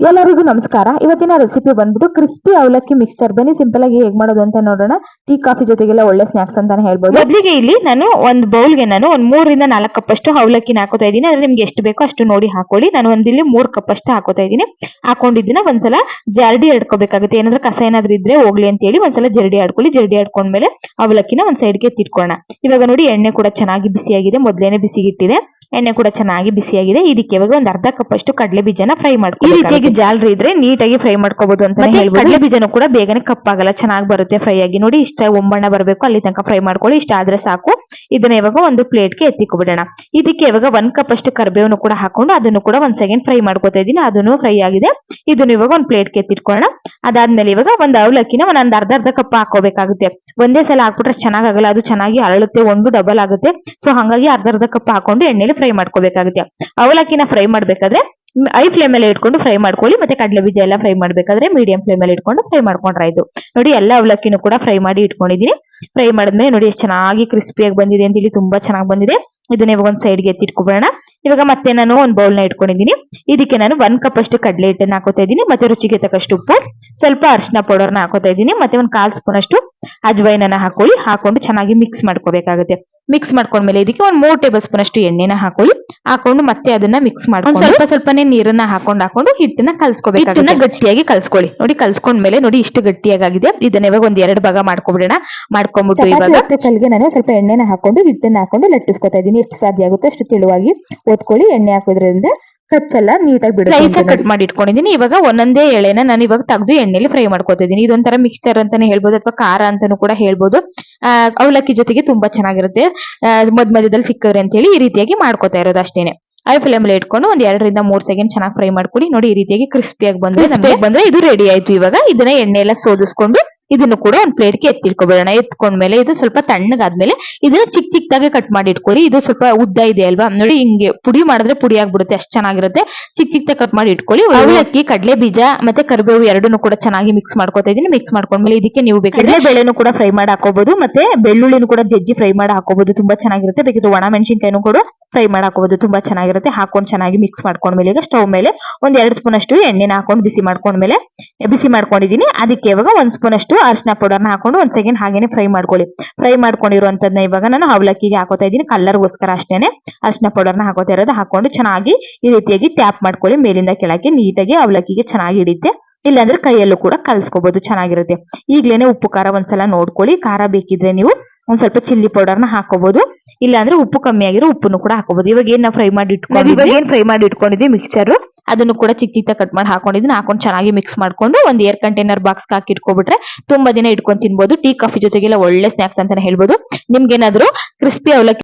ಎಲ್ಲರಿಗೂ ನಮಸ್ಕಾರ. ಇವತ್ತಿನ ರೆಸಿಪಿ ಬಂದ್ಬಿಟ್ಟು ಕ್ರಿಸ್ಪಿ ಅವಲಕ್ಕಿ ಮಿಕ್ಸ್ಚರ್ ಬನ್ನಿ ಸಿಂಪಲ್ ಆಗಿ ಹೇಗ್ ಮಾಡೋದು ಅಂತ ನೋಡೋಣ. ಟೀ ಕಾಫಿ ಜೊತೆಗೆಲ್ಲ ಒಳ್ಳೆ ಸ್ನಾಕ್ಸ್ ಅಂತಾನೆ ಹೇಳ್ಬೋದು. ಮೊದಲಿಗೆ ಇಲ್ಲಿ ನಾನು ಒಂದು ಬೌಲ್ಗೆ ನಾನು ಒಂದ್ ಮೂರರಿಂದ ನಾಲ್ಕು ಕಪ್ ಅಷ್ಟು ಅವಲಕ್ಕಿನ ಹಾಕೋತಾ ಇದ್ದೀನಿ. ಅಂದ್ರೆ ನಿಮ್ಗೆ ಎಷ್ಟು ಬೇಕೋ ಅಷ್ಟು ನೋಡಿ ಹಾಕೊಳ್ಳಿ. ನಾನು ಒಂದಿಲ್ಲಿ ಇಲ್ಲಿ ಮೂರ್ ಕಪ್ ಅಷ್ಟು ಹಾಕೋತಾ ಇದ್ದೀನಿ. ಹಾಕೊಂಡಿದ್ದನ್ನ ಒಂದ್ಸಲ ಜರಡಿ ಹಡ್ಕೋಬೇಕಾಗುತ್ತೆ ಏನಾದ್ರೂ ಕಸ ಏನಾದ್ರೂ ಇದ್ರೆ ಹೋಗ್ಲಿ ಅಂತ ಹೇಳಿ ಒಂದ್ಸಲ ಜರಡಿ ಆಡ್ಕೊಳ್ಳಿ. ಜರಡಿ ಆಡ್ಕೊಂಡ್ಮೇಲೆ ಅವಲಕ್ಕಿನ ಒಂದ್ ಸೈಡ್ಗೆ ತಿಟ್ಕೊಳ್ಳೋಣ ಇವಾಗ ನೋಡಿ ಎಣ್ಣೆ ಕೂಡ ಚೆನ್ನಾಗಿ ಬಿಸಿಯಾಗಿದೆ. ಮೊದ್ಲೇನೆ ಬಿಸಿಗಿಟ್ಟಿದೆ. ಎಣ್ಣೆ ಕೂಡ ಚೆನ್ನಾಗಿ ಬಿಸಿಯಾಗಿದೆ. ಇದಕ್ಕೆ ಇವಾಗ ಒಂದ್ ಅರ್ಧ ಕಪ್ ಅಷ್ಟು ಕಡಲೆ ಬೀಜನ ಫ್ರೈ ಈ ಮಾಡ್ಕೊಳ್ಳಿ ರೀತಿಯಾಗಿ ಜಾಲರಿ ಇದ್ರೆ ನೀಟಾಗಿ ಫ್ರೈ ಮಾಡ್ಕೋಬಹುದು ಅಂತ ಕಡಲೆ ಬೀಜನೂ ಕೂಡ ಬೇಗನೆ ಕಪ್ಪಾಗಲ್ಲ ಚೆನ್ನಾಗಿ ಬರುತ್ತೆ ಫ್ರೈ ಆಗಿ. ನೋಡಿ ಇಷ್ಟ ಒಂಬಣ್ಣ ಬರಬೇಕು ಅಲ್ಲಿ ತನಕ ಫ್ರೈ ಮಾಡ್ಕೊಳ್ಳಿ. ಇಷ್ಟ ಆದ್ರೆ ಸಾಕು. ಇದನ್ನ ಇವಾಗ ಒಂದು ಪ್ಲೇಟ್ಗೆ ಎತ್ತಿಕೊಬಿಡೋಣ. ಇದಕ್ಕೆ ಇವಾಗ ಒಂದ್ ಕಪ್ ಅಷ್ಟು ಕರ್ಬೇವನ್ನು ಕೂಡ ಹಾಕೊಂಡು ಅದನ್ನು ಕೂಡ ಒಂದ್ ಸೆಕೆಂಡ್ ಫ್ರೈ ಮಾಡ್ಕೋತಾ ಇದೀನಿ ಅದನ್ನು ಫ್ರೈ ಆಗಿದೆ. ಇದನ್ನು ಇವಾಗ ಒಂದ್ ಪ್ಲೇಟ್ಗೆ ಎತ್ತಿಟ್ಕೊಳ್ಳೋಣ. ಅದಾದ್ಮೇಲೆ ಇವಾಗ ಒಂದ್ ಅವಲಕ್ಕಿನ ಒಂದ್ ಅರ್ಧ ಅರ್ಧ ಕಪ್ ಹಾಕೋಬೇಕಾಗುತ್ತೆ ಒಂದೇ ಸಲ ಹಾಕ್ಬಿಟ್ರೆ ಚೆನ್ನಾಗಾಗಲ್ಲ ಅದು ಚೆನ್ನಾಗಿ ಅರಳುತ್ತೆ ಒಂದು ಡಬಲ್ ಆಗುತ್ತೆ. ಸೊ ಹಂಗಾಗಿ ಅರ್ಧ ಅರ್ಧ ಕಪ್ ಹಾಕೊಂಡು ಎಣ್ಣೆಲಿ ಫ್ರೈ ಮಾಡ್ಕೋಬೇಕಾಗುತ್ತೆ. ಅವಲಕ್ಕಿನ ಫ್ರೈ ಮಾಡ್ಬೇಕಾದ್ರೆ ಐ ಫ್ಲೇಮ್ ಅಲ್ಲಿ ಇಟ್ಕೊಂಡು ಫ್ರೈ ಮಾಡ್ಕೊಳ್ಳಿ, ಮತ್ತೆ ಕಡಲೆ ಬೀಜ ಎಲ್ಲ ಫ್ರೈ ಮಾಡ್ಬೇಕಾದ್ರೆ ಮೀಡಿಯಂ ಫ್ಲೇಮ್ ಅಲ್ಲಿ ಇಟ್ಕೊಂಡು ಫ್ರೈ ಮಾಡ್ಕೊಂಡ್ರೆ ಆಯ್ತು ನೋಡಿ, ಎಲ್ಲ ಅವಲಕ್ಕಿನೂ ಕೂಡ ಫ್ರೈ ಮಾಡಿ ಇಟ್ಕೊಂಡಿದೀನಿ ಫ್ರೈ ಮಾಡಿದ್ಮೇಲೆ ನೋಡಿ, ಎಷ್ಟು ಚೆನ್ನಾಗಿ ಕ್ರಿಸ್ಪಿಯಾಗಿ ಬಂದಿದೆ ಅಂತ ಹೇಳಿ ತುಂಬಾ ಚೆನ್ನಾಗಿ ಬಂದಿದೆ. ಇದನ್ನ ಇವಾಗ ಒಂದು ಸೈಡ್ಗೆ ಎತ್ತಿಟ್ಕೊಬಿಡೋಣ. ಇವಾಗ ಮತ್ತೆ ನಾನು ಒಂದು ಬೌಲ್ನ ಇಟ್ಕೊಂಡಿದ್ದೀನಿ. ಇದಕ್ಕೆ ನಾನು ಒಂದ್ ಕಪ್ ಅಷ್ಟು ಕಡಲೆ ಹಿಟ್ಟನ್ನ ಹಾಕೋತಾ ಇದ್ದೀನಿ ಮತ್ತೆ ರುಚಿಗೆ ತಕ್ಕಷ್ಟು ಉಪ್ಪು ಸ್ವಲ್ಪ ಅರಿಶಿನ ಪೌಡರ್ನ ಹಾಕೋತಾ ಇದ್ದೀನಿ ಮತ್ತೆ ಒಂದು ಕಾಲ್ ಸ್ಪೂನ್ ಅಷ್ಟು ಅಜ್ವೈನನ್ನ ಹಾಕೊಳ್ಳಿ ಹಾಕೊಂಡು ಚೆನ್ನಾಗಿ ಮಿಕ್ಸ್ ಮಾಡ್ಕೋಬೇಕಾಗುತ್ತೆ. ಮಿಕ್ಸ್ ಮಾಡ್ಕೊಂಡ್ಮೇಲೆ ಇದಕ್ಕೆ ಒಂದ್ ಮೂರು ಟೇಬಲ್ ಸ್ಪೂನ್ ಅಷ್ಟು ಎಣ್ಣೆನ ಹಾಕೊಳ್ಳಿ ಹಾಕೊಂಡು ಮತ್ತೆ ಅದನ್ನ ಮಿಕ್ಸ್ ಮಾಡ್ಕೊಂಡು ಸ್ವಲ್ಪ ಸ್ವಲ್ಪನೇ ನೀರನ್ನ ಹಾಕೊಂಡು ಹಾಕೊಂಡು ಹಿಟ್ಟನ್ನ ಕಲ್ಸ್ಕೋಬೇಕಾಗುತ್ತೆ. ಗಟ್ಟಿಯಾಗಿ ಕಲ್ಸ್ಕೊಳ್ಳಿ. ನೋಡಿ ಕಲ್ಸ್ಕೊಂಡ್ಮೇಲೆ ನೋಡಿ ಇಷ್ಟು ಗಟ್ಟಿಯಾಗಿದೆ ಇದನ್ನ ಇವಾಗ ಒಂದ್ ಎರಡು ಭಾಗ ಮಾಡ್ಕೊಬಿಡೋಣ. ಮಾಡ್ಕೊಂಡ್ಬಿಟ್ಟು ಇವಾಗ ಸಲಿಗೆ ಸಲ್ಗೆ ನಾನು ಸ್ವಲ್ಪ ಎಣ್ಣೆನ ಹಾಕೊಂಡು ಹಿಟ್ಟನ್ನ ಹಾಕೊಂಡು ಲಟ್ಟಿಸ್ಕೊತಾ ಇದ್ದೀನಿ. ಎಷ್ಟು ಸಾಧ್ಯ ಆಗುತ್ತೆ ಅಷ್ಟು ತೆಳುವಾಗಿ ಓದ್ಕೊಳ್ಳಿ ಎಣ್ಣೆ ಹಾಕೋದ್ರಿಂದ ಕಚ್ಚಲ್ಲ ನೀಟಾಗಿ ಬಿಡುತ್ತೆ ಕಟ್ ಮಾಡಿ ಇಟ್ಕೊಂಡಿದ್ದೀನಿ ಇವಾಗ ಒಂದೊಂದೇ ಎಳೆನ ನಾನು ಇವಾಗ ತೆಗೆದು ಎಣ್ಣೆಲಿ ಫ್ರೈ ಮಾಡ್ಕೋತಿದ್ದೀನಿ. ಇದೊಂಥರ ಮಿಕ್ಸ್ಚರ್ ಅಂತಾನೆ ಹೇಳ್ಬೋದು ಅಥವಾ ಖಾರ ಅಂತಾನು ಕೂಡ ಹೇಳ್ಬೋದು. ಅವಲಕ್ಕಿ ಜೊತೆಗೆ ತುಂಬಾ ಚೆನ್ನಾಗಿರುತ್ತೆ. ಮದ್ ಮಧ್ಯ ಮಧ್ಯದಲ್ಲಿ ಸಿಕ್ಕಿದ್ರೆ ಅಂತ ಹೇಳಿ ಈ ರೀತಿಯಾಗಿ ಮಾಡ್ಕೊತಾ ಇರೋದು ಅಷ್ಟೇನೆ. ಐ ಫ್ಲೇಮ್ ಅಲ್ಲಿ ಇಟ್ಕೊಂಡು ಒಂದ್ ಎರಡರಿಂದ ಮೂರ್ ಸೆಕೆಂಡ್ ಚೆನ್ನಾಗಿ ಫ್ರೈ ಮಾಡ್ಕೊಳ್ಳಿ. ನೋಡಿ ಈ ರೀತಿಯಾಗಿ ಕ್ರಿಸ್ಪಿಯಾಗಿ ಬಂದ್ರೆ ನಮಗೆ ಬಂದ್ರೆ ಇದು ರೆಡಿ ಆಯ್ತು ಇವಾಗ. ಇದನ್ನ ಎಣ್ಣೆ ಎಲ್ಲ ಸೋದಿಸ್ಕೊಂಡು ಇದನ್ನು ಕೂಡ ಒಂದ್ ಪ್ಲೇಟ್ಗೆ ಎತ್ಕೊಂಡ್ ಎತ್ಕೊಂಡ್ಮೇಲೆ ಇದು ಸ್ವಲ್ಪ ತಣ್ಣಗಾದ್ಮೇಲೆ ಇದನ್ನ ಚಿಕ್ಕ ಚಿಕ್ಕದಾಗಿ ಕಟ್ ಮಾಡಿ ಇಟ್ಕೊಳ್ಳಿ ಇದು ಸ್ವಲ್ಪ ಉದ್ದ ಇದೆ ಅಲ್ವಾ? ನೋಡಿ ಹಿಂಗೆ ಪುಡಿ ಮಾಡಿದ್ರೆ ಪುಡಿ ಆಗ್ಬಿಡುತ್ತೆ ಅಷ್ಟು ಚೆನ್ನಾಗಿರುತ್ತೆ. ಚಿಕ್ಕ ಚಿಕ್ಕದಾಗಿ ಕಟ್ ಮಾಡಿ ಇಟ್ಕೊಳ್ಳಿ ಅವಲಕ್ಕಿ ಕಡಲೆ ಬೀಜ ಮತ್ತೆ ಕರಿಬೇವು ಎರಡನ್ನೂ ಕೂಡ ಚೆನ್ನಾಗಿ ಮಿಕ್ಸ್ ಮಾಡ್ಕೊತಾ ಇದೀನಿ. ಮಿಕ್ಸ್ ಮಾಡ್ಕೊಂಡ್ಮೇಲೆ ಇದಕ್ಕೆ ನೀವು ಬೇಕಾದ್ರೆ ಬೇಳೆನು ಕೂಡ ಫ್ರೈ ಮಾಡಿ ಹಾಕೋಬಹುದು ಮತ್ತೆ ಬೆಳ್ಳುಳ್ಳಿನೂ ಕೂಡ ಜಜ್ಜಿ ಫ್ರೈ ಮಾಡಿ ಹಾಕೋಬಹುದು ತುಂಬಾ ಚೆನ್ನಾಗಿರುತ್ತೆ. ಬೇಕಿದ್ರೆ ಒಣ ಮೆಣಸಿನ್ಕಾಯಿನೂ ಕೂಡ ಫ್ರೈ ಮಾಡಿ ಹಾಕೋಬಹುದು ತುಂಬಾ ಚೆನ್ನಾಗಿರುತ್ತೆ. ಹಾಕೊಂಡು ಚೆನ್ನಾಗಿ ಮಿಕ್ಸ್ ಮಾಡ್ಕೊಂಡ್ಮೇಲೆ ಈಗ ಸ್ಟವ್ ಮೇಲೆ ಒಂದ್ ಎರಡು ಸ್ಪೂನ್ ಅಷ್ಟು ಎಣ್ಣೆನ ಹಾಕೊಂಡು ಬಿಸಿ ಮಾಡ್ಕೊಂಡ್ಮೇಲೆ ಬಿಸಿ ಮಾಡ್ಕೊಂಡಿದೀನಿ. ಅದಕ್ಕೆ ಇವಾಗ ಒಂದ್ ಸ್ಪೂನ್ ಅಷ್ಟು ಅರಿಶಿನ ಪೌಡರ್ನ ಹಾಕೊಂಡು ಒಂದ್ ಸೆಕೆಂಡ್ ಹಾಗೇನೆ ಫ್ರೈ ಮಾಡ್ಕೊಳ್ಳಿ. ಫ್ರೈ ಮಾಡ್ಕೊಂಡಿರುವಂತದ್ನ ಇವಾಗ ನಾನು ಅವಲಕ್ಕಿಗೆ ಹಾಕೋತಾ ಇದ್ದೀನಿ. ಕಲರ್ಗೋಸ್ಕರ ಅಷ್ಟೇನೆ ಅರಿಶಿನ ಪೌಡರ್ನ ಹಾಕೋತಾ ಇರೋದು. ಹಾಕೊಂಡು ಚೆನ್ನಾಗಿ ಈ ರೀತಿಯಾಗಿ ಟ್ಯಾಪ್ ಮಾಡ್ಕೊಳ್ಳಿ. ಮೇಲಿಂದ ಕೆಳಕ್ಕೆ ನೀಟಾಗಿ ಅವಲಕ್ಕಿಗೆ ಚೆನ್ನಾಗಿ ಹಿಡಿಯುತ್ತೆ. ಇಲ್ಲಾಂದ್ರೆ ಕೈಯಲ್ಲೂ ಕೂಡ ಕಲ್ಸ್ಕೋಬಹುದು ಚೆನ್ನಾಗಿರುತ್ತೆ. ಈಗ್ಲೇನೆ ಉಪ್ಪು ಖಾರ ಒಂದ್ಸಲ ನೋಡ್ಕೊಳ್ಳಿ. ಖಾರ ಬೇಕಿದ್ರೆ ನೀವು ಒಂದ್ ಸ್ವಲ್ಪ ಚಿಲ್ಲಿ ಪೌಡರ್ನ ಹಾಕೋಬಹುದು ಇಲ್ಲಾಂದ್ರೆ ಉಪ್ಪು ಕಮ್ಮಿ ಆಗಿರೋ ಉಪ್ಪನ್ನು ಕೂಡ ಹಾಕೋಬಹುದು ಇವಾಗ ಏನ್ ಫ್ರೈ ಮಾಡಿ ಇಟ್ಕೊಂಡಿದ್ವಿ? ಏನ್ ಫ್ರೈ ಮಾಡಿ ಇಟ್ಕೊಂಡಿದ್ವಿ? ಮಿಕ್ಸರ್ ಅದನ್ನು ಕೂಡ ಚಿಕ್ಕ ಚಿಕ್ಕ ಕಟ್ ಮಾಡಿ ಹಾಕೊಂಡಿದ್ದೀನಿ ಹಾಕೊಂಡು ಚೆನ್ನಾಗಿ ಮಿಕ್ಸ್ ಮಾಡ್ಕೊಂಡು ಒಂದು ಏರ್ ಕಂಟೈನರ್ ಬಾಕ್ಸ್ ಹಾಕಿ ಇಟ್ಕೊಬಿಟ್ರೆ ತುಂಬಾ ದಿನ ಇಟ್ಕೊಂಡು ತಿನ್ಬಹುದು ಟೀ ಕಾಫಿ ಜೊತೆಗೆಲ್ಲ ಒಳ್ಳೆ ಸ್ನಾಕ್ಸ್ ಅಂತಾನೆ ಹೇಳ್ಬಹುದು ನಿಮ್ಗೆ ಏನಾದ್ರು ಕ್ರಿಸ್ಪಿ ಅವಲಕ್ಕಿ